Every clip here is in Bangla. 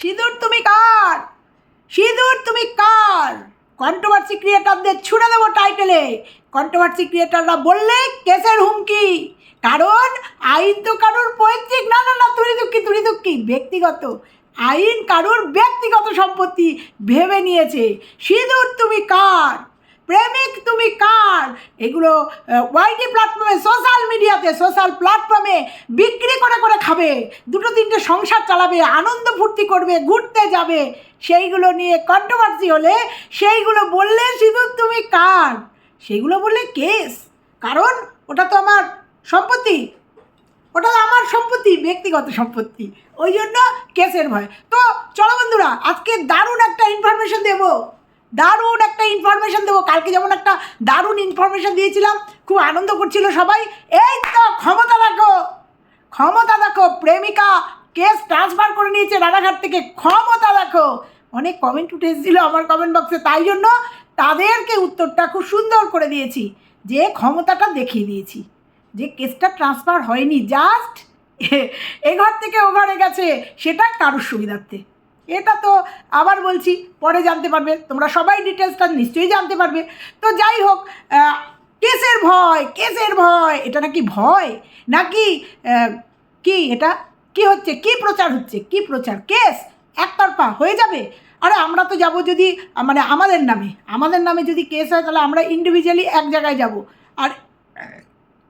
সিঁদুর তুমি কার? সিঁদুর তুমি কার? কন্ট্রোভার্সি ক্রিয়েটারদের ছুড়ে দেবো টাইটেলে কন্ট্রোভার্সি ক্রিয়েটাররা বললে কেসের হুমকি। কারণ আইন তো কারোর পৈতৃক। না না না, তুলি দুঃখী তুলি দুঃখী, ব্যক্তিগত। আইন কারোর ব্যক্তিগত সম্পত্তি ভেবে নিয়েছে। সিঁদুর তুমি কার? প্রেমিক তুমি কার? এগুলো ওয়াইটি প্ল্যাটফর্মে সোশ্যাল মিডিয়াতে সোশ্যাল প্ল্যাটফর্মে বিক্রি করে করে খাবে, দুটো তিনটে সংসার চালাবে, আনন্দ ফুর্তি করবে, ঘুরতে যাবে। সেইগুলো নিয়ে কন্ট্রোভার্সি হলে সেইগুলো বললে শুধু তুমি কার? সেইগুলো বললে কেস। কারণ ওটা তো আমার সম্পত্তি। ওটা তো আমার সম্পত্তি, ব্যক্তিগত সম্পত্তি। ওই জন্য কেসের ভয়। তো চলো বন্ধুরা, আজকে দারুণ একটা ইনফরমেশন দেবো। দারুণ একটা ইনফরমেশন দেবো। কালকে যেমন একটা দারুণ ইনফরমেশন দিয়েছিলাম, খুব আনন্দ করছিল সবাই। এই তো ক্ষমতা দেখো ক্ষমতা দেখো, প্রেমিকা কেস ট্রান্সফার করে নিয়েছে রানাঘাট থেকে। ক্ষমতা দেখো। অনেক কমেন্ট উঠে এসেছিল আমার কমেন্ট বক্সে তাই জন্য তাদেরকে উত্তরটা খুব সুন্দর করে দিয়েছি। যে ক্ষমতাটা দেখিয়ে দিয়েছি। যে কেসটা ট্রান্সফার হয়নি জাস্ট এ ঘর থেকে ও ঘরে গেছে সেটা কারোর সুবিধার্থে। এটা তো আবার বলছি, পরে জানতে পারবে, তোমরা সবাই ডিটেলসটা নিশ্চয়ই জানতে পারবে। তো যাই হোক কেসের ভয় কেসের ভয়, এটা নাকি ভয়? নাকি কি এটা? কি হচ্ছে? কি প্রচার হচ্ছে? কি প্রচার? কেস একতরফা হয়ে যাবে? আরে আমরা তো যাব যদি মানে আমাদের নামে আমাদের নামে যদি কেস হয়, তাহলে আমরা ইন্ডিভিজুয়ালি এক জায়গায় যাব। আর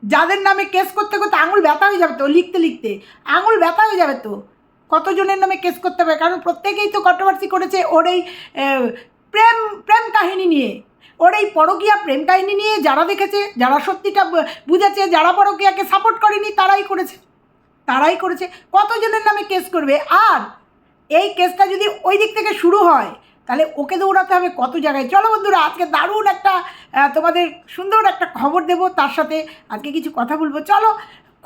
যাদের নামে কেস করতে করতে আঙুল ব্যথা হয়ে যাবে তো, লিখতে লিখতে। আঙুল ব্যথা হয়ে যাবে তো। কতজনের নামে কেস করতে হবে? কারণ প্রত্যেকেই তো কন্ট্রোভার্সি করেছে ওর এই প্রেম প্রেম কাহিনী নিয়ে। ওর এই পরকীয়া প্রেম কাহিনী নিয়ে যারা দেখেছে, যারা সত্যিটা বুঝেছে, যারা পরকীয়াকে সাপোর্ট করেনি, তারাই করেছে। তারাই করেছে। কতজনের নামে কেস করবে? আর এই কেসটা যদি ওই দিক থেকে শুরু হয়, তাহলে ওকে দৌড়াতে হবে কত জায়গায়? চলো বন্ধুরা, আজকে দারুণ একটা তোমাদের সুন্দর একটা খবর দেবো তার সাথে। আজকে কিছু কথা বলব। চলো,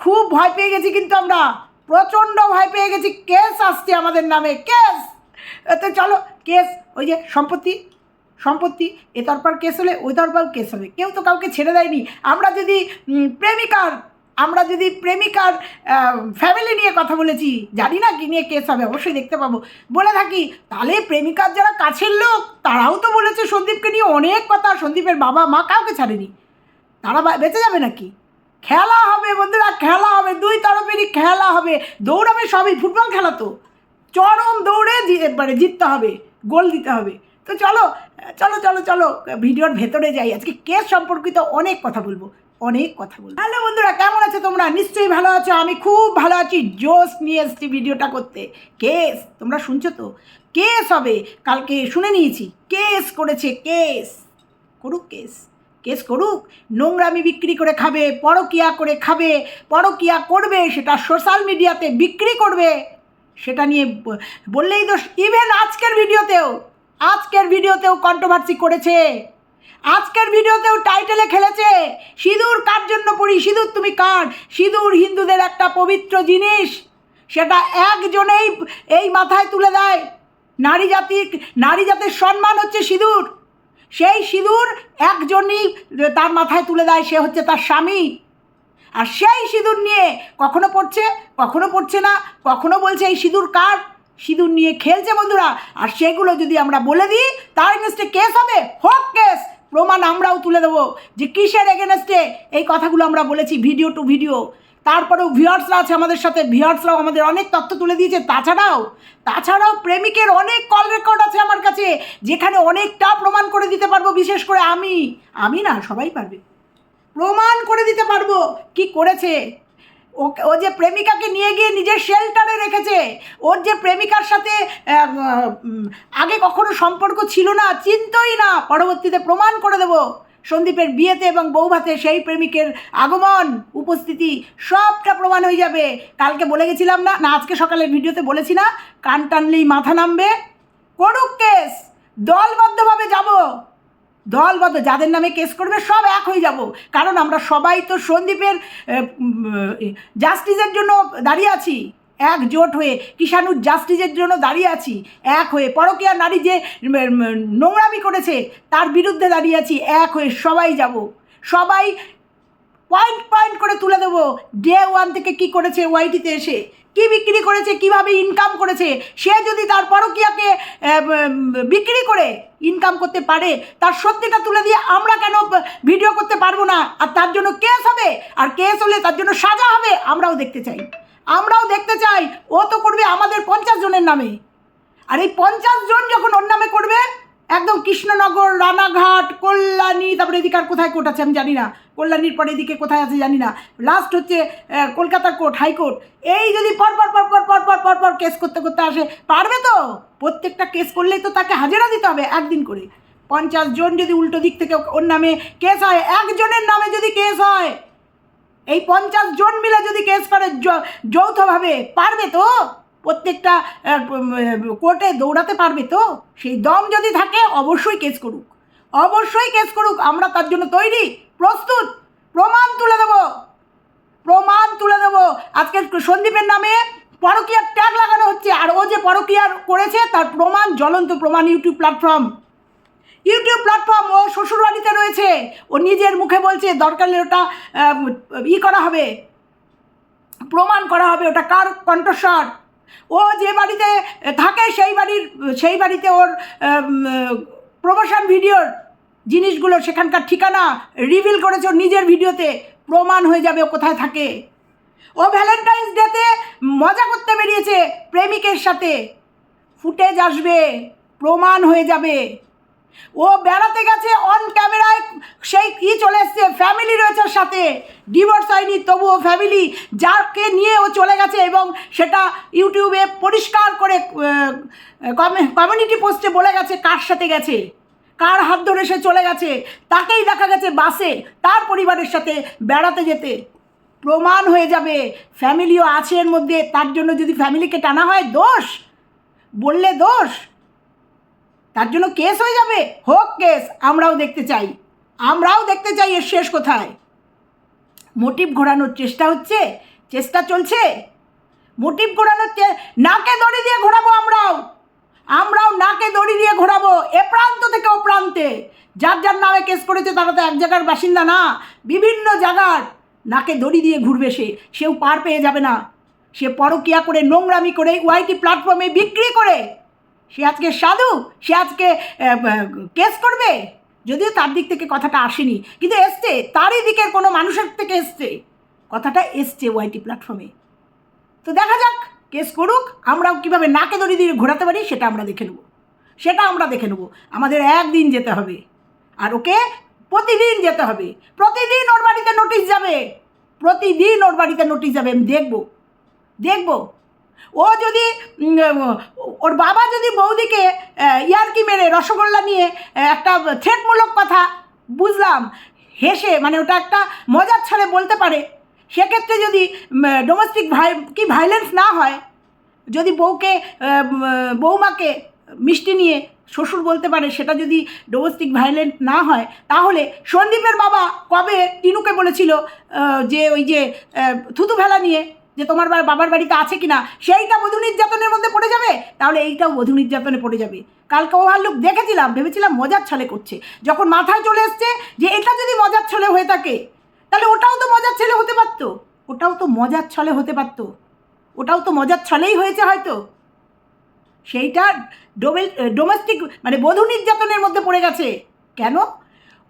খুব ভয় পেয়ে গেছি কিন্তু আমরা। প্রচণ্ড ভয় পেয়ে গেছি। কেস আসছে আমাদের নামে, কেস! তো চলো, কেস, ওই যে সম্পত্তি সম্পত্তি, এ তরফার কেস হলে ওই তরফাও কেস হবে। কেউ তো কাউকে ছেড়ে দেয়নি। আমরা যদি প্রেমিকার, আমরা যদি প্রেমিকার ফ্যামিলি নিয়ে কথা বলেছি, জানি না কি নিয়ে কেস হবে, অবশ্যই দেখতে পাবো। বলে থাকি, তাহলে প্রেমিকার যারা কাছের লোক, তারাও তো বলেছে সন্দীপকে নিয়ে অনেক কথা। সন্দীপের বাবা মা কাউকে ছাড়েনি। তারা বেঁচে যাবে নাকি? খেলা হবে, বন্ধুরা, খেলা হবে। দুই তরফেরই খেলা হবে। দৌড়াবে সবই। ফুটবল খেলা তো। চরম দৌড়ে মানে জিততে হবে, গোল দিতে হবে। তো চলো চলো চলো চলো, ভিডিওর ভেতরে যাই। আজকে কেস সম্পর্কিত অনেক কথা বলব। অনেক কথা বলব। হ্যালো বন্ধুরা, কেমন আছো তোমরা? নিশ্চয়ই ভালো আছো। আমি খুব ভালো আছি। জোস নিয়ে এসছি ভিডিওটা করতে। কেস, তোমরা শুনছো তো? কেস হবে। কালকে শুনে নিয়েছি। কেস করেছে, কেস। করুক কেস। কেস করুক, নোংরামি বিক্রি করে খাবে, পরকিয়া করে খাবে, পরকিয়া করবে, সেটা সোশ্যাল মিডিয়াতে বিক্রি করবে, সেটা নিয়ে বললেই দোষ। ইভেন আজকের ভিডিওতেও আজকের ভিডিওতেও কন্ট্রোভার্সি করেছে। আজকের ভিডিওতেও টাইটেলে খেলেছে, সিঁদুর কার জন্য পড়ি, সিঁদুর তুমি কার? সিঁদুর হিন্দুদের একটা পবিত্র জিনিস, সেটা একজনেই এই মাথায় তুলে দেয়। নারী জাতির নারী জাতির সম্মান হচ্ছে সিঁদুর। সেই সিঁদুর একজনই তার মাথায় তুলে দেয়, সে হচ্ছে তার স্বামী। আর সেই সিঁদুর নিয়ে কখনো পড়ছে কখনো পড়ছে না, কখনো বলছে এই সিঁদুর কার? সিঁদুর নিয়ে খেলছে বন্ধুরা। আর সেগুলো যদি আমরা বলে দিই, তার এগেনস্টে কেস হবে। হোক কেস প্রমাণ আমরাও তুলে দেবো যে কিসের এগেনস্টে এই কথাগুলো আমরা বলেছি ভিডিও টু ভিডিও তারপরেও ভিউয়ার্সরা আছে আমাদের সাথে ভিউয়ার্সরাও আমাদের অনেক তথ্য তুলে দিয়েছে। তাছাড়াও তাছাড়াও প্রেমিকের অনেক কল রেকর্ড আছে আমার যেখানে অনেকটা প্রমাণ করে দিতে পারব, বিশেষ করে আমি। আমি না, সবাই পারবে। প্রমাণ করে দিতে পারব কি করেছে। ও ও যে প্রেমিকাকে নিয়ে গিয়ে নিজের শেল্টারে রেখেছে, ওর যে প্রেমিকার সাথে আগে কখনো সম্পর্ক ছিল না, চিন্তই না, পরবর্তীতে প্রমাণ করে দেব। সন্দীপের বিয়েতে এবং বৌভাতে সেই প্রেমিকের আগমন, উপস্থিতি সবটা প্রমাণ হয়ে যাবে। কালকে বলে গেছিলাম না না, আজকে সকালের ভিডিওতে বলেছি না, কান টানলেই মাথা নামবে। করুক কেস। দলবদ্ধভাবে যাব। দলবদ্ধ, যাদের নামে কেস করবে, সব এক হয়ে যাব। কারণ আমরা সবাই তো সন্দীপের জাস্টিসের জন্য দাঁড়িয়ে আছি। একজোট হয়ে কিষাণুর জাস্টিসের জন্য দাঁড়িয়ে আছি। এক হয়ে, পরকীয়া নারী যে নোংরামি করেছে, তার বিরুদ্ধে দাঁড়িয়ে আছি। এক হয়ে সবাই যাব। সবাই পয়েন্ট পয়েন্ট করে তুলে দেবো। ডে ওয়ান থেকে কি করেছে ওয়াইটিতে এসে? কি বিক্রি করেছে? কীভাবে ইনকাম করেছে? সে যদি তার পরকিয়াকে বিক্রি করে ইনকাম করতে পারে, তার সত্যিটা তুলে দিয়ে আমরা কেন ভিডিও করতে পারব না? আর তার জন্য কেস হবে? আর কেস হলে তার জন্য সাজা হবে? আমরাও দেখতে চাই। আমরাও দেখতে চাই। ও তো করবে আমাদের পঞ্চাশ জনের নামে। আর এই পঞ্চাশ জন যখন ওর নামে করবে, একদম কৃষ্ণনগর, রানাঘাট, কল্যাণী, তারপরে এদিকে আর কোথায় কোর্ট আছে আমি জানি না। কল্যাণীর পরে এদিকে কোথায় আছে জানি না। লাস্ট হচ্ছে কলকাতা কোর্ট হাইকোর্ট এই যদি পরপর পরপর পরপর পরপর কেস করতে করতে আসে, পারবে তো? প্রত্যেকটা কেস করলেই তো তাকে হাজিরা দিতে হবে একদিন করে। পঞ্চাশ জন যদি উল্টো দিক থেকে ওর নামে কেস হয়, একজনের নামে যদি কেস হয়, এই পঞ্চাশ জন মিলে যদি কেস করে যৌথভাবে, পারবে তো? প্রত্যেকটা কোর্টে দৌড়াতে পারবে তো? সেই দম যদি থাকে, অবশ্যই কেস করুক। অবশ্যই কেস করুক, আমরা তার জন্য তৈরি। প্রস্তুত। প্রমাণ তুলে দেবো। প্রমাণ তুলে দেবো। আজকে সন্দীপের নামে পরকীয়ার ট্যাগ লাগানো হচ্ছে। আর ও যে পরকীয়ার করেছে, তার প্রমাণ জ্বলন্ত প্রমাণ ইউটিউব প্ল্যাটফর্ম ইউটিউব প্ল্যাটফর্ম ও শ্বশুরবাড়িতে রয়েছে। ও নিজের মুখে বলছে, দরকার ওটা ই করা হবে। প্রমাণ করা হবে। ওটা কার কণ্ঠস্বর? ও যে বাড়িতে থাকে, সেই বাড়ির, সেই বাড়িতে ওর প্রমোশন ভিডিওর জিনিসগুলো সেখানকার ঠিকানা রিভিল করেছে নিজের ভিডিওতে। প্রমাণ হয়ে যাবে ও কোথায় থাকে। ও ভ্যালেন্টাইন্স ডেতে মজা করতে বেরিয়েছে প্রেমিকের সাথে। ফুটেজ আসবে, প্রমাণ হয়ে যাবে। ও বেড়াতে গেছে অন ক্যামেরায় সেই কি চলে এসছে ফ্যামিলি রয়েছে সাথে। ডিভোর্স হয়নি, তবুও ফ্যামিলি যাকে নিয়ে ও চলে গেছে এবং সেটা ইউটিউবে পরিষ্কার করে কমিউনিটি পোস্টে বলে গেছে কার সাথে গেছে। কার হাত ধরে সে চলে গেছে? তাকেই দেখা গেছে বাসে। তার পরিবারের সাথে বেড়াতে যেতে। প্রমাণ হয়ে যাবে। ফ্যামিলিও আছে এর মধ্যে। তার জন্য যদি ফ্যামিলিকে টানা হয়, দোষ। বললে দোষ। তার জন্য কেস হয়ে যাবে। হোক কেস, আমরাও দেখতে চাই। আমরাও দেখতে চাই এর শেষ কোথায়। মোটিভ ঘোরানোর চেষ্টা হচ্ছে? চেষ্টা চলছে? মোটিভ ঘোরানোর নাকে দড়ি দিয়ে ঘোরাবো আমরাও। আমরাও নাকে দড়ি দিয়ে ঘোরাবো। এ প্রান্ত থেকে প্রান্তে। যার যার নামে কেস করেছে তারা তো এক জায়গার বাসিন্দা না, বিভিন্ন জায়গার নাকে দড়ি দিয়ে ঘুরবে সে। সেও পার পেয়ে যাবে না। সে পরকিয়া করে, নোংরামি করে, ওয়াইটি প্ল্যাটফর্মে বিক্রি করে। সে আজকে সাধু, সে আজকে কেস করবে? যদিও তার দিক থেকে কথাটা আসেনি, কিন্তু এসছে, তারই দিকের কোনো মানুষের থেকে এসছে। কথাটা এসছে ওয়াইটি প্ল্যাটফর্মে। তো দেখা যাক, কেস করুক, আমরাও কীভাবে নাকে দড়ি দিয়ে ঘোরাতে পারি, সেটা আমরা দেখে নেব। সেটা আমরা দেখে নেব। আমাদের একদিন যেতে হবে। আর ওকে প্রতিদিন যেতে হবে। প্রতিদিন ওর বাড়িতে নোটিশ যাবে। প্রতিদিন ওর বাড়িতে নোটিশ যাবে। আমি দেখব। দেখব। ও যদি ওর বাবা যদি বৌদিকে ইয়ার্কি মেরে রসগোল্লা নিয়ে একটা থ্রেটমূলক কথা বুঝলাম, হেসে মানে ওটা একটা মজার ছলে বলতে পারে, সেক্ষেত্রে যদি ডোমেস্টিক ভাই কি ভাইলেন্স না হয়, যদি বউকে বৌমাকে মিষ্টি নিয়ে শ্বশুর বলতে পারে সেটা যদি ডোমেস্টিক ভায়োলেন্ট না হয়, তাহলে সন্দীপের বাবা কবে টিনুকে বলেছিল যে ওই যে থুতু ফেলা নিয়ে, যে তোমার বাবার বাড়িতে আছে কিনা, সেইটা বধূ নির্যাতনের মধ্যে পড়ে যাবে? তাহলে এইটাও বধূ নির্যাতনে পড়ে যাবে। কালকে ও লোক দেখেছিলাম, ভেবেছিলাম মজার ছলে করছে। যখন মাথায় চলে এসছে যে এটা যদি মজার ছলে হয়ে থাকে, তাহলে ওটাও তো মজার ছেলে হতে পারতো। ওটাও তো মজার ছলে হতে পারতো। ওটাও তো মজার ছলেই হয়েছে হয়তো। সেইটা ডোমে ডোমেস্টিক মানে বধূ নির্যাতনের মধ্যে পড়ে গেছে। কেন?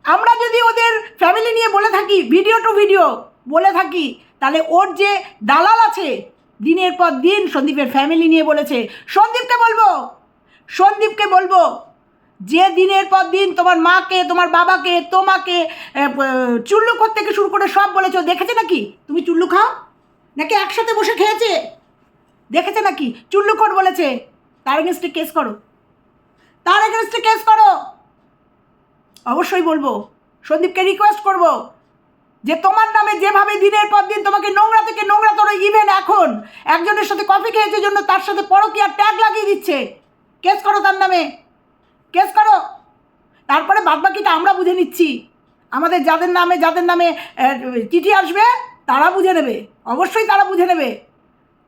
আমরা যদি ওদের ফ্যামিলি নিয়ে বলে থাকি ভিডিও টু ভিডিও বলে থাকি, তাহলে ওর যে দালাল আছে, দিনের পর দিন সন্দীপের ফ্যামিলি নিয়ে বলেছে, সন্দীপকে বলব সন্দীপকে বলব, যে দিনের পর দিন তোমার মাকে, তোমার বাবাকে, তোমাকে চুল্লু থেকে শুরু করে সব বলেছ দেখেছে নাকি? তুমি চুল্লু খাও? নাকি একসাথে বসে খেয়েছে? দেখেছে নাকি? চুল্লুকর বলেছে তার এগেনস্টে কেস করো। তার এগেনস্টে কেস করো। অবশ্যই বলব, সন্দীপকে রিকোয়েস্ট করব যে তোমার নামে যেভাবে দিনের পর দিন তোমাকে নোংরা থেকে নোংরা তোর ইভেন এখন একজনের সাথে কফি খেয়েছে জন্য তার সাথে পরকীয়ার ট্যাগ লাগিয়ে দিচ্ছে। কেস করো তার নামে। কেস করো। তারপরে বাদবাকিটা আমরা বুঝে নিচ্ছি। আমাদের যাদের নামে যাদের নামে চিঠি আসবে, তারা বুঝে নেবে। অবশ্যই তারা বুঝে নেবে।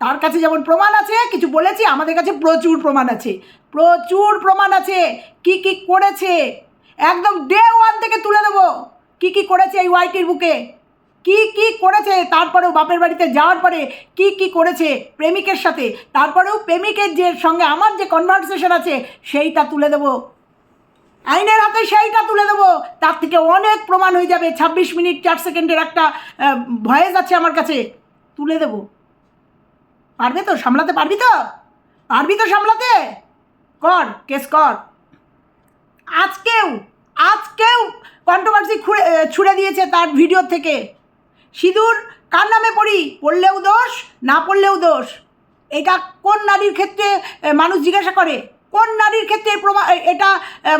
তার কাছে যেমন প্রমাণ আছে, কিছু বলেছি, আমাদের কাছে প্রচুর প্রমাণ আছে। প্রচুর প্রমাণ আছে। কি কি করেছে? একদম ডে ওয়ান থেকে তুলে দেবো। কি কি করেছে এই ওয়াইটির বুকে? কি কি করেছে? তারপরেও বাপের বাড়িতে যাওয়ার পরে কি কি করেছে প্রেমিকের সাথে? তারপরেও প্রেমিকের যে সঙ্গে আমার যে কনভারসেশন আছে, সেইটা তুলে দেবো। আইনের হাতে সেইটা তুলে দেবো। তার থেকে অনেক প্রমাণ হয়ে যাবে। ছাব্বিশ মিনিট, চার সেকেন্ডের একটা ভয়েস আছে আমার কাছে। তুলে দেবো। পারবে তো? সামলাতে পারবি তো? পারবি তো সামলাতে? কর, কেস কর। আজকেও আজকেও কন্ট্রোভার্সি খুঁড়ে ছুড়ে দিয়েছে তার ভিডিও থেকে। সিঁদুর কার নামে পড়ি? পড়লেও দোষ, না পড়লেও দোষ? এটা কোন নারীর ক্ষেত্রে মানুষ জিজ্ঞাসা করে? কোন নারীর ক্ষেত্রে প্রমা এটা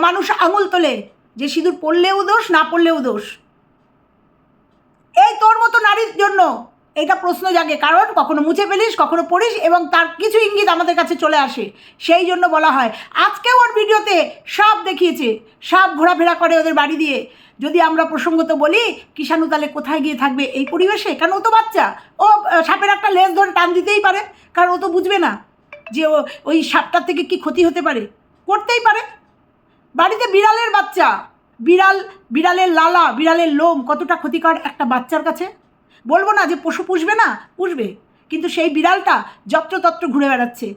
মানুষ আঙুল তোলে? যে সিঁদুর পড়লেও দোষ, না পড়লেও দোষ? এই তোর মতো নারীর জন্য এটা প্রশ্ন জাগে, কারণ কখনো মুছে ফেলিস, কখনো পড়িস এবং তার কিছু ইঙ্গিত আমাদের কাছে চলে আসে। সেই জন্য বলা হয়, আজকেও ওর ভিডিওতে সাপ দেখিয়েছে। সাপ ঘোরাফেরা করে ওদের বাড়ি দিয়ে। যদি আমরা প্রসঙ্গত বলি, কিষাণু তাহলে কোথায় গিয়ে থাকবে এই পরিবেশে? কারণ ও তো বাচ্চা। ও সাপের একটা লেজ ধরে টান দিতেই পারে, কারণ ও তো বুঝবে না যে ও, ওই সাপটার থেকে কি ক্ষতি হতে পারে। করতেই পারে। বাড়িতে বিড়ালের বাচ্চা। বিড়াল, বিড়ালের লালা, বিড়ালের লোম কতটা ক্ষতিকর একটা বাচ্চার কাছে? বলব না যে পশু পুষবে না, পুষবে। কিন্তু সেই বিড়ালটা যত্রতত্র ঘুরে বেড়াচ্ছে।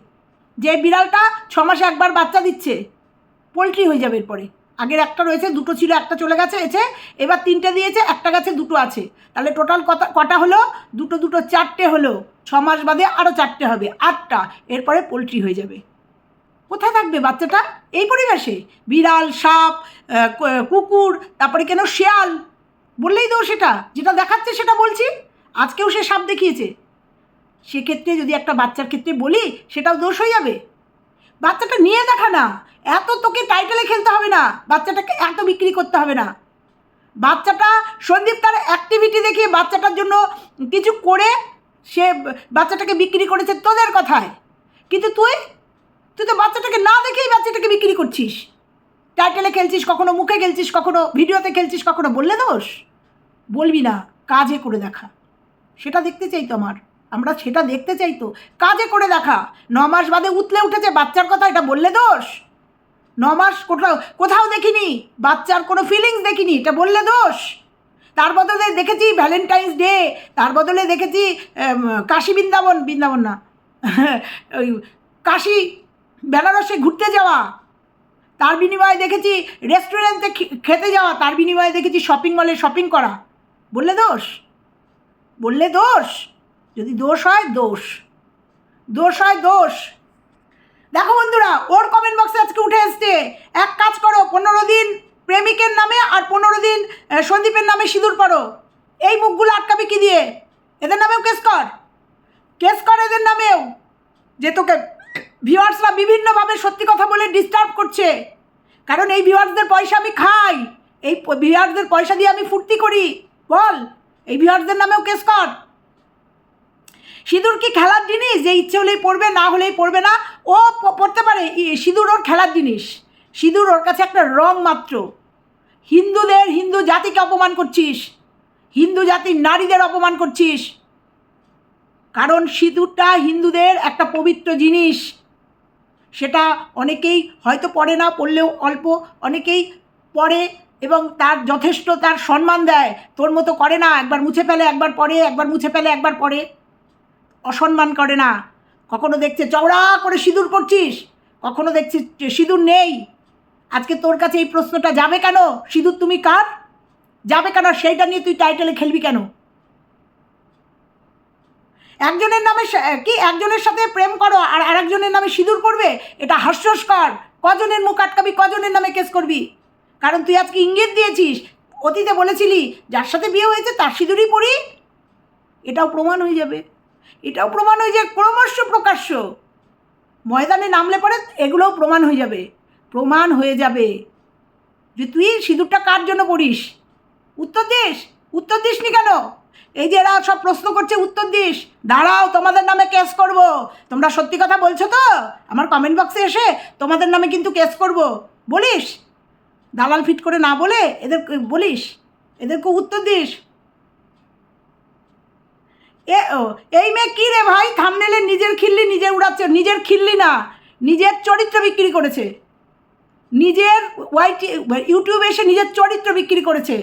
যে বিড়ালটা ছ মাসে একবার বাচ্চা দিচ্ছে, পোলট্রি হয়ে যাবে এরপরে। আগের একটা রয়েছে, দুটো ছিল, একটা চলে গেছে, এসে এবার তিনটে দিয়েছে, একটা গাছে, দুটো আছে। তাহলে টোটাল কটা কটা হলো? দুটো দুটো, চারটে হলো। ছ মাস বাদে আরও চারটে হবে, আটটা। এরপরে পোলট্রি হয়ে যাবে। কোথায় থাকবে বাচ্চাটা? এই পরিবেশে। বিড়াল, সাপ কুকুর, তারপরে কেন শেয়াল? বললেই তো সেটা, যেটা দেখাচ্ছে সেটা বলছি। আজকেও সে সাপ দেখিয়েছে। সেক্ষেত্রে যদি একটা বাচ্চার ক্ষেত্রে বলি, সেটাও দোষ হয়ে যাবে। বাচ্চাটা নিয়ে দেখা না। এত তোকে টাইটেলে খেলতে হবে না। বাচ্চাটাকে এত বিক্রি করতে হবে না। বাচ্চাটা, সন্দীপ তার অ্যাক্টিভিটি দেখিয়ে বাচ্চাটার জন্য কিছু করে সে বাচ্চাটাকে বিক্রি করেছে তোদের কথায়। কিন্তু তুই তুই তো বাচ্চাটাকে না দেখেই বাচ্চাটাকে বিক্রি করছিস। টাইটেলে খেলছিস কখনো, মুখে খেলছিস কখনো, ভিডিওতে খেলছিস কখনো, বললে দোষ? বলবি না, কাজে করে দেখা। সেটা দেখতে চাই তো আমার। আমরা সেটা দেখতে চাই তো কাজে করে দেখা। ন মাস বাদে উতলে উঠেছে, বাচ্চার কথা এটা বললে দোষ? ন মাস কোথাও কোথাও দেখিনি, বাচ্চার কোনো ফিলিংস দেখিনি, এটা বললে দোষ? তার বদলে দেখেছি ভ্যালেন্টাইন্স ডে তার বদলে দেখেছি কাশী বৃন্দাবন বৃন্দাবন না, ওই কাশি বেনারসে ঘুরতে যাওয়া। তার বিনিময়ে দেখেছি রেস্টুরেন্টে খেতে যাওয়া, তার বিনিময়ে দেখেছি শপিং মলে শপিং করা। বললে দোষ? বললে দোষ? যদি দোষ হয়, দোষ। দোষ হয়, দোষ। দেখো বন্ধুরা, ওর কমেন্ট বক্সে আজকে উঠে এসছে, এক কাজ করো, পনেরো দিন প্রেমিকের নামে আর পনেরো দিন সন্দীপের নামে সিঁদুর পড়ো এই মুখগুলো আটকাবে কি দিয়ে? এদের নামেও কেস কর। কেস কর এদের নামেও। যে তোকে ভিউয়ার্সরা বিভিন্নভাবে সত্যি কথা বলে ডিস্টার্ব করছে। কারণ এই ভিউয়ার্সদের পয়সা আমি খাই। এই ভিউয়ার্সদের পয়সা দিয়ে আমি ফুর্তি করি। বল, এই ভিউয়ার্সদের নামেও কেস কর। সিঁদুর কি খেলার জিনিস? যে ইচ্ছে হলেই পড়বে, না হলেই পড়বে না, ও পড়তে পারে। সিঁদুর ওর খেলার জিনিস। সিঁদুর ওর কাছে একটা রং মাত্র। হিন্দুদের হিন্দু জাতিকে অপমান করছিস। হিন্দু জাতির নারীদের অপমান করছিস। কারণ সিঁদুরটা হিন্দুদের একটা পবিত্র জিনিস। সেটা অনেকেই হয়তো পড়ে না, পড়লেও অল্প, অনেকেই পড়ে এবং তার যথেষ্ট তার সম্মান দেয়। তোর মতো করে না, একবার মুছে ফেলে, একবার পরে, একবার মুছে ফেলে, একবার পরে। অসম্মান করে না। কখনো দেখছে চওড়া করে সিঁদুর পড়ছিস কখনো দেখছিস সিঁদুর নেই। আজকে তোর কাছে এই প্রশ্নটা যাবে কেন? সিঁদুর তুমি কার? যাবে কেন? সেইটা নিয়ে তুই টাইটেলে খেলবি কেন? একজনের নামে কি? একজনের সাথে প্রেম করো আর আরেকজনের নামে সিঁদুর পড়বে এটা হাস্যস্কর। কজনের মুখ আটকাবি, কজনের নামে কেস করবি? কারণ তুই আজকে ইঙ্গিত দিয়েছিস। অতীতে বলেছিলি, যার সাথে বিয়ে হয়েছে তার সিঁদুরই পড়ি এটাও প্রমাণ হয়ে যাবে। এটাও প্রমাণ হয়ে যায় ক্রমশ প্রকাশ্য। ময়দানে নামলে পরে এগুলোও প্রমাণ হয়ে যাবে। প্রমাণ হয়ে যাবে যে তুই সিঁদুরটা কার জন্য পড়িস উত্তর দিস। উত্তর দিসনি কেন? এই যে এরা সব প্রশ্ন করছে, উত্তর দিস। দাঁড়াও, তোমাদের নামে কেস করব। তোমরা সত্যি কথা বলছো তো? আমার কমেন্ট বক্সে এসে তোমাদের নামে কিন্তু কেস করব। বলিস? দালাল ফিট করে না বলে এদের বলিস? এদেরকে উত্তর দিস। এ ও, এই মেয়ে কী রে ভাই? থামনেলে নিজের খিল্লি নিজে উড়াচ্ছে। নিজের খিল্লি না, নিজের চরিত্র বিক্রি করেছে। নিজের ওয়াইটি, ইউটিউবে এসে নিজের চরিত্র বিক্রি করেছে।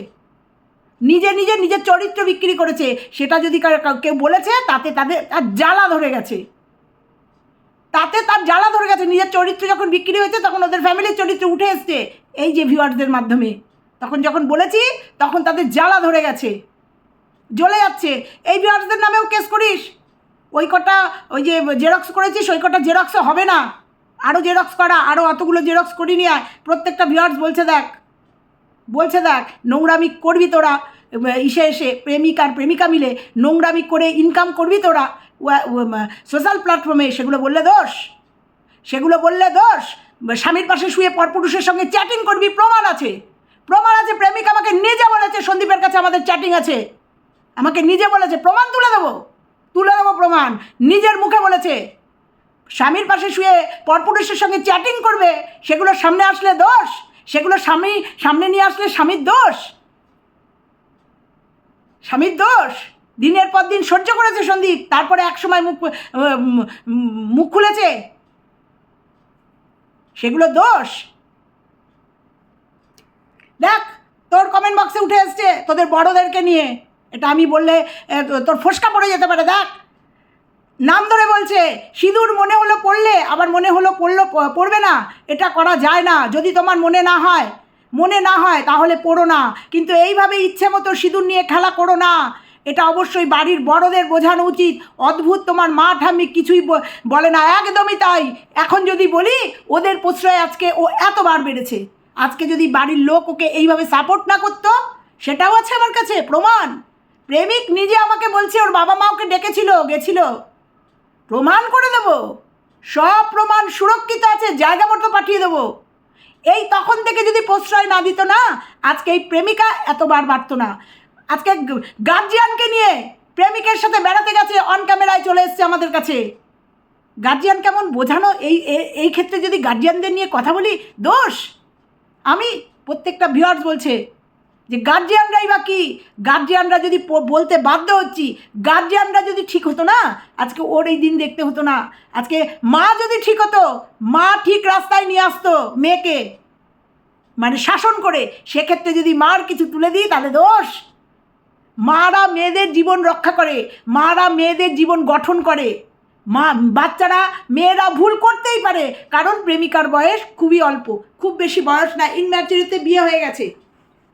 নিজে নিজে নিজের চরিত্র বিক্রি করেছে। সেটা যদি কেউ বলেছে, তাতে তাদের তার জ্বালা ধরে গেছে। তাতে তার জ্বালা ধরে গেছে। নিজের চরিত্র যখন বিক্রি হয়েছে, তখন ওদের ফ্যামিলির চরিত্র উঠে এসছে। এই যে ভিউয়ার্সদের মাধ্যমে। তখন যখন বলেছি, তখন তাদের জ্বালা ধরে গেছে। জ্বলে যাচ্ছে। এই ভিউয়ার্সদের নামেও কেস করিস? ওই কটা, ওই যে জেরক্স করেছিস, ওই কটা জেরক্সও হবে না। আরও জেরক্স করা আরও অতগুলো জেরক্স করি নিয়ে। প্রত্যেকটা ভিউয়ার্স বলছে দেখ বলছে দেখ, নোংরামি করবি তোরা। ইসে এসে প্রেমিক আর প্রেমিকা মিলে নোংরামি করে ইনকাম করবি তোরা। সোশ্যাল প্ল্যাটফর্মে সেগুলো বললে দোষ? সেগুলো বললে দোষ। স্বামীর পাশে শুয়ে পরপুরুষের সঙ্গে চ্যাটিং করবি, প্রমাণ আছে। প্রমাণ আছে, প্রেমিক আমাকে নিজে বলেছে, সন্দীপের কাছে আমাদের চ্যাটিং আছে। আমাকে নিজে বলেছে, প্রমাণ তুলে দেবো। তুলে দেবো প্রমাণ, নিজের মুখে বলেছে। স্বামীর পাশে শুয়ে পরপুরুষের সঙ্গে চ্যাটিং করবে, সেগুলো সামনে আসলে দোষ। সেগুলো স্বামী, সামনে নিয়ে আসলে স্বামীর দোষ। স্বামীর দোষ। দিনের পর দিন সহ্য করেছে সন্দীপ, তারপরে এক সময় মুখ মুখ খুলেছে। সেগুলো দোষ? দেখ, তোর কমেন্ট বক্সে উঠে এসছে তোদের বড়দেরকে নিয়ে। এটা আমি বললে তোর ফসকা পড়ে যেতে পারে, দেখ। নাম ধরে বলছে, সিঁদুর মনে হলো পড়লে, আবার মনে হলো পড়ল, প- পড়বে না। এটা করা যায় না। যদি তোমার মনে না হয়, মনে না হয়, তাহলে পড়ো না। কিন্তু এইভাবে ইচ্ছে মতো সিঁদুর নিয়ে খেলা করো না। এটা অবশ্যই বাড়ির বড়দের বোঝানো উচিত। অদ্ভুত, তোমার মা ঠাম্মি কিছুই বলে না, একদমই তাই। এখন যদি বলি, ওদের প্রশ্রয় আজকে ও এতবার বেড়েছে। আজকে যদি বাড়ির লোক ওকে এইভাবে সাপোর্ট না করতো, সেটাও আছে আমার কাছে, প্রমাণ। প্রেমিক নিজে আমাকে বলছে, ওর বাবা মা ওকে ডেকেছিল, গেছিল। প্রমাণ করে দেবো। সব প্রমাণ সুরক্ষিত আছে, জায়গা মতো পাঠিয়ে দেবো। এই তখন থেকে যদি প্রশ্রয় না দিত না, আজকে এই প্রেমিকা এতবার বাড়তো না। আজকে গার্জিয়ানকে নিয়ে প্রেমিকের সাথে বেড়াতে গেছে অন ক্যামেরায় চলে এসছে আমাদের কাছে। গার্জিয়ান কেমন বোঝানো? এই এই ক্ষেত্রে যদি গার্জিয়ানদের নিয়ে কথা বলি, দোষ? আমি প্রত্যেকটা ভিউয়ার্স বলছে যে গার্জিয়ানরাই বা কি? গার্জিয়ানরা যদি বলতে বাধ্য হচ্ছি গার্জিয়ানরা যদি ঠিক হতো না, আজকে ওর এই দিন দেখতে হতো না। আজকে মা যদি ঠিক হতো, মা ঠিক রাস্তায় নিয়ে আসতো মেয়েকে। মানে শাসন করে, সেক্ষেত্রে যদি মার কিছু তুলে দিই, তাহলে দোষ? মারা মেয়েদের জীবন রক্ষা করে, মারা মেয়েদের জীবন গঠন করে। মা, বাচ্চারা, মেয়েরা ভুল করতেই পারে, কারণ প্রেমিকার বয়স খুবই অল্প, খুব বেশি বয়স না ইনম্যাচুরিতে বিয়ে হয়ে গেছে।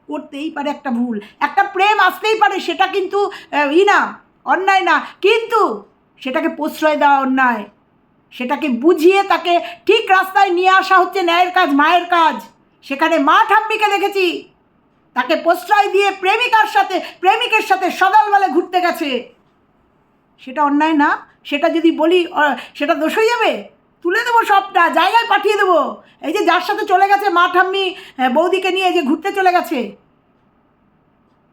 করতেই পারে একটা ভুল, একটা প্রেম আসতেই পারে, সেটা কিন্তু ই না, অন্যায় না, কিন্তু সেটাকে প্রশ্রয় দেওয়া অন্যায়। সেটাকে বুঝিয়ে তাকে ঠিক রাস্তায় নিয়ে আসা হচ্ছে ন্যায়ের কাজ, মায়ের কাজ। সেখানে মা ঠাম্মিকে দেখেছি। তাকে প্রশ্রয় দিয়ে প্রেমিকার সাথে, প্রেমিকের সাথে সদালবেলা ঘুরতে গেছে। সেটা অন্যায় না, সেটা যদি বলি সেটা দোষ হয়ে যাবে। তুলে দেবো সবটা, জায়গায় পাঠিয়ে দেবো। এই যে যার সাথে চলে গেছে মা ঠাম্মি বৌদিকে নিয়ে যে ঘুরতে চলে গেছে।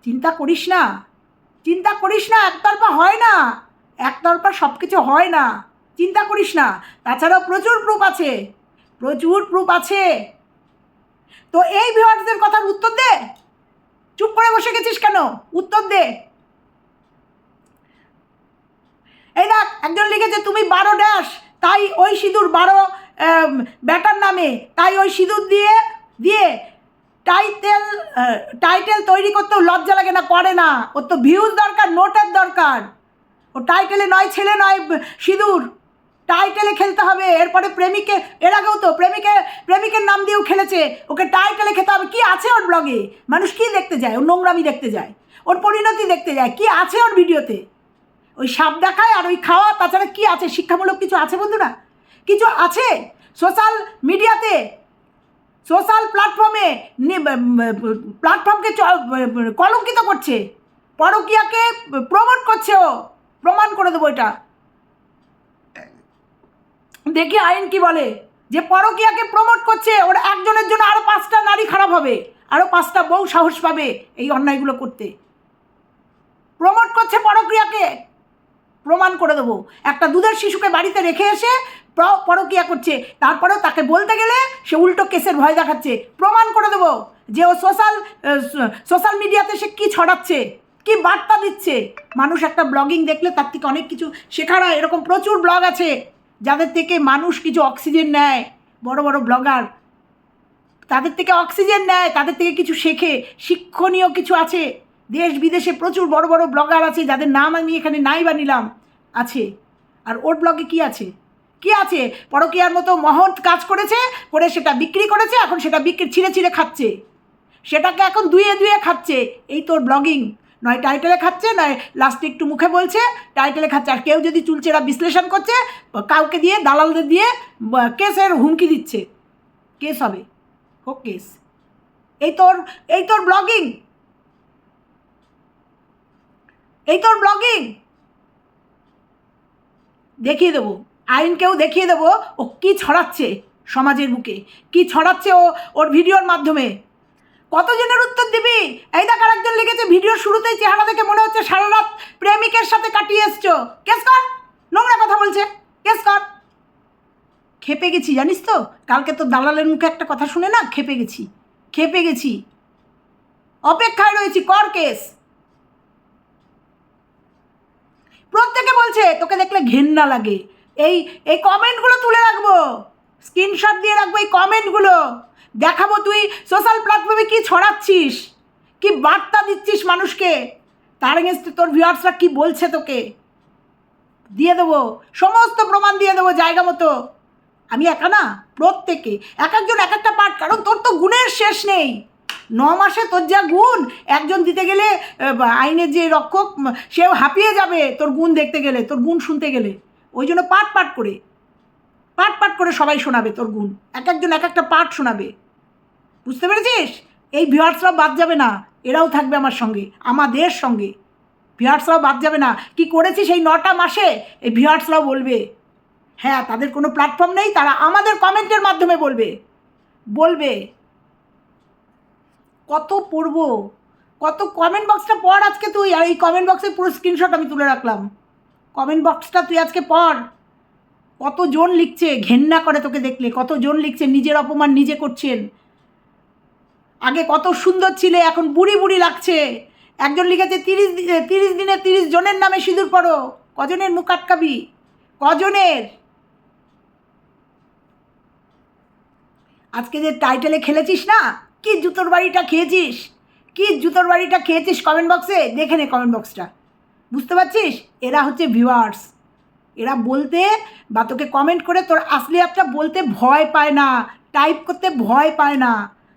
চিন্তা করিস না। চিন্তা করিস না, একতরফা হয় না। একতরফা সব কিছু হয় না। চিন্তা করিস না। তাছাড়াও প্রচুর প্রুফ আছে। প্রচুর প্রুফ আছে। তো এই ভিউয়ার্সদের কথার উত্তর দে। চুপ করে বসে গেছিস কেন? উত্তর দে। এই দেখ, একজন লিখেছে, তুমি বারো ড্যাশ তাই ওই সিঁদুর বারো ব্যাটার নামে, তাই ওই সিঁদুর দিয়ে দিয়ে টাইটেল টাইটেল তৈরি করতেও লজ্জা লাগে না, করে না। ওর তো ভিউজ দরকার নোটের দরকার। ও টাইটেলে নয়, ছেলে নয় ব- টাইটেলে খেলতে হবে। এরপরে প্রেমিকে এর আগেও তো প্রেমিকে, প্রেমিকের নাম দিয়েও খেলেছে। ওকে টাইটেলে খেতে হবে। কি আছে ওর ব্লগে মানুষ কি দেখতে যায়? ওর নোংরামি দেখতে যায়। ওর পরিণতি দেখতে যায়। কি আছে ওর ভিডিওতে? ওই সাপ দেখায় আর ওই খাওয়া, তাছাড়া কি আছে? শিক্ষামূলক কিছু আছে বন্ধুরা? কিছু আছে? সোশ্যাল মিডিয়াতে সোশ্যাল প্ল্যাটফর্মে প্ল্যাটফর্মকে কলঙ্কিত করছে। পরকিয়াকে প্রমোট করছে ও। প্রমাণ করে দেবো এটা। দেখি আইন কি বলে। যে পরকিয়াকে প্রমোট করছে, ওর একজনের জন্য আরও পাঁচটা নারী খারাপ হবে আরও পাঁচটা বউ সাহস পাবে এই অন্যায়গুলো করতে। প্রমোট করছে পরক্রিয়াকে প্রমাণ করে দেবো। একটা দুধের শিশুকে বাড়িতে রেখে এসে প্র- পরকিয়া করছে, তারপরেও তাকে বলতে গেলে সে উল্টো কেসের ভয় দেখাচ্ছে। প্রমাণ করে দেবো যে ও সোশ্যাল সোশ্যাল মিডিয়াতে সে কী ছড়াচ্ছে, কি বার্তা দিচ্ছে। মানুষ একটা ব্লগিং দেখলে তার থেকে অনেক কিছু শেখার হয়। এরকম প্রচুর ব্লগ আছে। যাদের থেকে মানুষ কিছু অক্সিজেন নেয়, বড় বড় ব্লগার, তাদের থেকে অক্সিজেন নেয়, তাদের থেকে কিছু শেখে, শিক্ষণীয় কিছু আছে। দেশ বিদেশে প্রচুর বড় বড় ব্লগার আছে, যাদের নাম আমি এখানে নাই বা নিলাম, আছে। আর ওর ব্লগে কি আছে? কি আছে? পরকীয়ার মতো মহৎ কাজ করেছে, করে সেটা বিক্রি করেছে, এখন সেটা বিক্রি ছিঁড়ে ছিঁড়ে খাচ্ছে। সেটাকে এখন দুয়ে দুয়ে খাচ্ছে, এই তোর ব্লগিং। নয় টাইটেলে খাচ্ছে, নয় লাস্টে একটু মুখে বলছে, টাইটেলে খাচ্ছে। আর কেউ যদি চুলচেরা বিশ্লেষণ করছে, কাউকে দিয়ে, দালালদের দিয়ে কেসের হুমকি দিচ্ছে। কেস হবে। হোক কেস। এই তোর এই তোর ব্লগিং এই তোর ব্লগিং দেখিয়ে দেবো। আইনকেও দেখিয়ে দেবো। ও কি ছড়াচ্ছে সমাজের বুকে? কি ছড়াচ্ছে ও, ওর ভিডিওর মাধ্যমে? কতজনের উত্তর দিবি? এই দেখ আরেকজন লিখেছে, ভিডিও শুরুতেই চেহারা দেখে মনে হচ্ছে সারা রাত প্রেমিকের সাথে কাটিয়ে এসছো। কেস কর! নোংরা কথা বলছে। কেস কর! খেপে গেছি, জানিস তো? কালকে তো দালালের মুখে একটা কথা শুনে না খেপে গেছি। খেপে গেছি। অপেক্ষায় রয়েছি, কর কেস! প্রত্যেকে বলছে, তোকে দেখলে ঘেন্না লাগে। এই এই কমেন্টগুলো তুলে রাখব। স্ক্রিনশট দিয়ে রাখব এই কমেন্টগুলো দেখাবো তুই সোশ্যাল প্ল্যাটফর্মে কি ছড়াচ্ছিস? কি বার্তা দিচ্ছিস মানুষকে? তার এগেনস্টে তোর ভিউয়ার্সরা কি বলছে তোকে? দিয়ে দেবো, সমস্ত প্রমাণ দিয়ে দেবো জায়গা মতো। আমি একা না, প্রত্যেকে, এক একজন এক একটা পার্ট কারণ তোর তো গুণের শেষ নেই। ন মাসে তোর যা গুণ, একজন দিতে গেলে আইনের যে রক্ষক সেও হাঁপিয়ে যাবে তোর গুণ দেখতে গেলে, তোর গুণ শুনতে গেলে। ওই জন্য পাট পাট করে। পাট পাট করে সবাই শোনাবে তোর গুণ। এক একজন এক একটা পাঠ শোনাবে। বুঝতে পেরেছিস? এই ভিউয়ার্সরাও বাদ যাবে না। এরাও থাকবে আমার সঙ্গে, আমাদের সঙ্গে। ভিউয়ার্সরাও বাদ যাবে না। কি করেছিস এই নটা মাসে? এই ভিউয়ার্সরাও বলবে। হ্যাঁ তাদের কোনো প্ল্যাটফর্ম নেই, তারা আমাদের কমেন্টের মাধ্যমে বলবে। বলবে। কত পড়ব? কত কমেন্ট বক্সটা পড় আজকে তুই? আর এই কমেন্ট বক্সের পুরো স্ক্রিনশট আমি তুলে রাখলাম। কমেন্ট বক্সটা তুই আজকে পড়। কতজন লিখছে? ঘেন্না করে তোকে দেখলে। কতজন লিখছে? নিজের অপমান নিজে করছেন। আগে কত সুন্দর ছিলে, এখন বুড়ি বুড়ি লাগছে। একজন লিখেছে, তিরিশ তিরিশ দিনে তিরিশ জনের নামে সিঁদুর পড়ো। কজনের মুখ আটকাবি? কজনের? আজকে যে টাইটেলে খেলেছিস না? কি জুতোর বাড়িটা খেয়েছিস? কি জুতোর বাড়িটা খেয়েছিস কমেন্ট বক্সে? দেখে নে কমেন্ট বক্সটা। বুঝতে পারছিস? এরা হচ্ছে ভিউয়ার্স। এরা বলতে বা তোকে কমেন্ট করে তোর আসলিয়াতটা বলতে ভয় পায় না টাইপ করতে ভয় পায় না।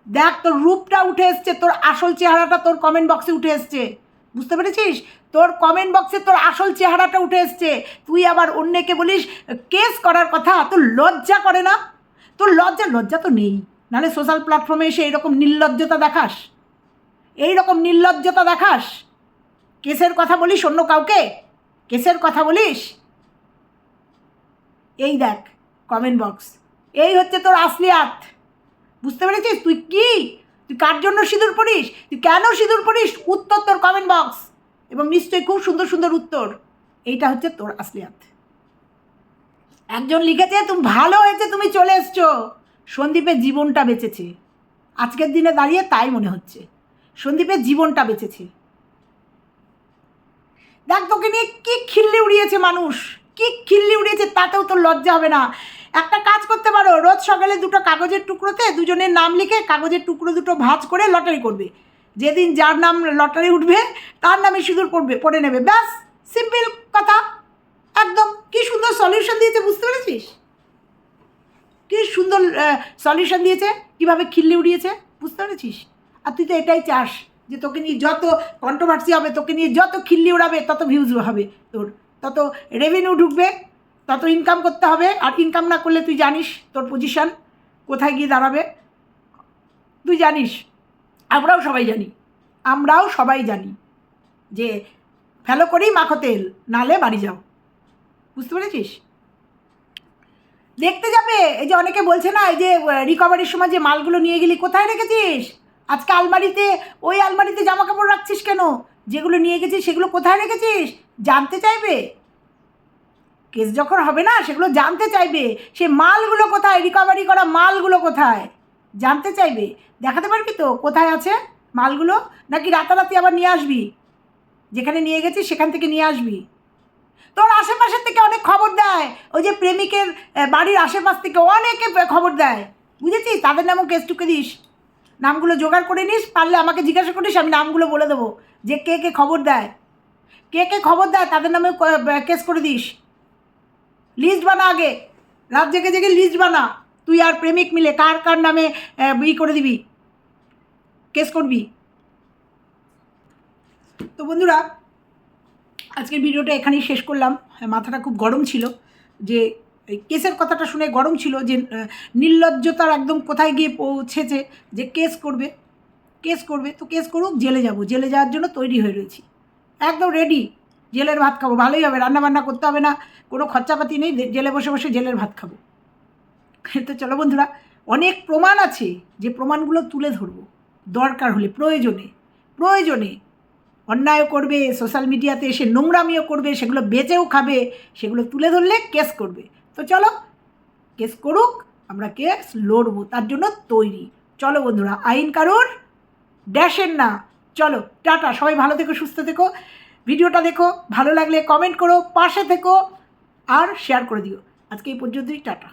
দেখ তোর রূপটা উঠে এসছে, তোর আসল চেহারাটা তোর কমেন্ট বক্সে উঠে এসছে। বুঝতে পেরেছিস? তোর কমেন্ট বক্সে তোর আসল চেহারাটা উঠে এসছে। তুই আবার অন্যকে বলিস, কেস করার কথা, তোর লজ্জা করে না? তোর লজ্জা লজ্জা তো নেই। নাহলে সোশ্যাল প্ল্যাটফর্মে এসে এইরকম নির্লজ্জতা দেখাস। এই রকম নির্লজ্জতা দেখাস। কেসের কথা বলিস অন্য কাউকে? কেসের কথা বলিস? এই দেখ কমেন্ট বক্স এই হচ্ছে তোর আসলিয়াত। বুঝতে পেরেছিস? তুই কি? তুই কার জন্য সিঁদুর পড়িস? তুই কেন সিঁদুর পড়িস? উত্তর তোর কমেন্ট বক্স এবং নিশ্চয়ই খুব সুন্দর সুন্দর উত্তর। এইটা হচ্ছে তোর আসলিয়াত। একজন লিখেছে, তুমি ভালো হয়েছে, তুমি চলে এসছো। সন্দীপের জীবনটা বেঁচেছে। আজকের দিনে দাঁড়িয়ে তাই মনে হচ্ছে। সন্দীপের জীবনটা বেঁচেছে। দেখ তোকে নিয়ে কি খিল্লি উড়িয়েছে মানুষ। কি খিল্লি উড়িয়েছে তাতেও তোর লজ্জা হবে না। একটা কাজ করতে পারো, রোজ সকালে দুটো কাগজের টুকরোতে দুজনের নাম লিখে কাগজের টুকরো দুটো ভাঁজ করে লটারি করবে। যেদিন যার নাম লটারি উঠবে, তার নামে সিঁদুর পড়বে, পড়ে নেবে। ব্যাস, সিম্পল কথা। একদম। কি সুন্দর সলিউশন দিয়েছে, বুঝতে পেরেছিস? কি সুন্দর সলিউশন দিয়েছে, কীভাবে খিল্লি উড়িয়েছে, বুঝতে পেরেছিস? আর তুই তো এটাই চাস যে তোকে নিয়ে যত কন্ট্রোভার্সি হবে, তোকে নিয়ে যত খিল্লি উড়াবে, তত ভিউজ হবে তোর। তত রেভিনিউ ঢুকবে, তত ইনকাম করতে হবে। আর ইনকাম না করলে তুই জানিস তোর পজিশন কোথায় গিয়ে দাঁড়াবে। তুই জানিস, আমরাও সবাই জানি, আমরাও সবাই জানি যে ফেলো করেই মাখো তেল, নালে বাড়ি যাও। বুঝতে পেরেছিস? দেখতে যাবে, এই যে অনেকে বলছে না, এই যে রিকভারির সময় যে মালগুলো নিয়ে গেলি, কোথায় রেখেছিস? আজকে আলমারিতে, ওই আলমারিতে জামা কাপড় রাখছিস কেন? যেগুলো নিয়ে গেছিস সেগুলো কোথায় রেখেছিস? জানতে চাইবে? কেস যখন হবে না, সেগুলো জানতে চাইবে। সে মালগুলো কোথায়? রিকভারি করা মালগুলো কোথায়? জানতে চাইবে। দেখাতে পারবি তো কোথায় আছে মালগুলো? নাকি রাতারাতি আবার নিয়ে আসবি? যেখানে নিয়ে গেছিস সেখান থেকে নিয়ে আসবি। তোর আশেপাশের থেকে অনেক খবর দেয়। ওই যে প্রেমিকের বাড়ির আশেপাশ থেকে অনেকে খবর দেয়। বুঝেছিস? তাদের নামও কেস টুকে দিস। নামগুলো জোগাড় করে নিস, পারলে আমাকে জিজ্ঞাসা করিস, আমি নামগুলো বলে দেবো। যে কে কে খবর দেয়। কে কে খবর দেয়, তাদের নামে কেস করে দিস। লিস্ট বানা আগে। রাত জেগে জেগে লিস্ট বানা। তুই আর প্রেমিক মিলে কার কার নামে ই করে দিবি? কেস করবি? তো বন্ধুরা, আজকের ভিডিওটা এখানেই শেষ করলাম। মাথাটা খুব গরম ছিল যে কেসের কথাটা শুনে গরম ছিল যে নির্লজ্জতার একদম কোথায় গিয়ে পৌঁছেছে যে কেস করবে কেস করবে, তো কেস করুক, জেলে যাব। জেলে যাওয়ার জন্য তৈরি হয়ে রয়েছি। একদম রেডি জেলের ভাত খাব। ভালোই হবে রান্না বান্না করতে হবে না, কোনো খরচাপাতি নেই জেলে বসে বসে জেলের ভাত খাব। তো চলো বন্ধুরা, অনেক প্রমাণ আছে যে প্রমাণগুলো তুলে ধরবো। দরকার হলে, প্রয়োজনে প্রয়োজনে। অন্যায় করবে, সোশ্যাল মিডিয়াতে এসে নোংরামিও করবে, সেগুলো বেচেও খাবে, সেগুলো তুলে ধরলে কেস করবে। তো চলো কেস করুক, আমরা কেস লড়বো, তার জন্য তৈরি। চলো বন্ধুরা, আইন কারুর? ড্যাশের না। চলো, টাটা, সবাই ভালো থেকো, সুস্থ থেকো। ভিডিওটা দেখো, ভালো লাগলে কমেন্ট করো, পাশে থেকো, আর শেয়ার করে দিও। আজকে এই পর্যন্তই, টাটা।